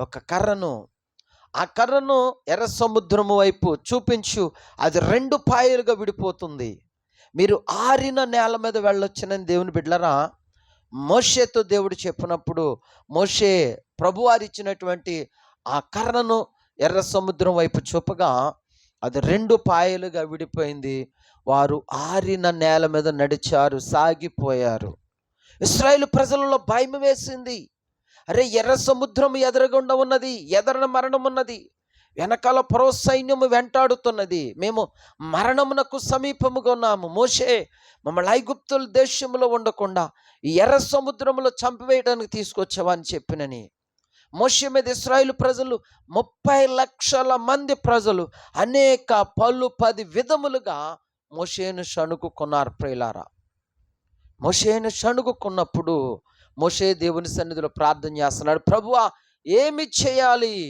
ఒక కర్రను ఆ కర్రను ఎర్ర సముద్రము వైపు చూపించు అది రెండు పాయలుగా విడిపోతుంది. మీరు ఆరిన నేల మీద వెళ్ళొచ్చిన దేవుని బిడ్డలరా మోషేతో దేవుడు చెప్పినప్పుడు మోషే ప్రభువారు ఇచ్చినటువంటి ఆ కర్రను ఎర్ర సముద్రం వైపు చూపగా అది రెండు పాయలుగా విడిపోయింది. వారు ఆరిన నేల మీద నడిచారు సాగిపోయారు. ఇస్రాయేల్ ప్రజలలో భయం వేసింది. అరే ఎర్ర సముద్రం ఎదురుగుండా ఉన్నది ఎదరన మరణం ఉన్నది. వెనకాల పరో సైన్యము వెంటాడుతున్నది. మేము మరణమునకు సమీపముగా ఉన్నాము. మోషే మమ్మల్ని ఐగుప్తుల దేశంలో ఉండకుండా ఈ ఎర్ర సముద్రంలో చంపివేయడానికి తీసుకొచ్చావా అని చెప్పినని. మోషే మీద ఇస్రాయిల్ ప్రజలు ముప్పై లక్షల మంది ప్రజలు అనేక పలు పది విధములుగా మోషేను షణుకున్నారు ప్రియులారా. మోషేను షణుకున్నప్పుడు మోషే దేవుని సన్నిధిలో ప్రార్థన చేస్తున్నాడు. ప్రభువా ఏమి చేయాలి?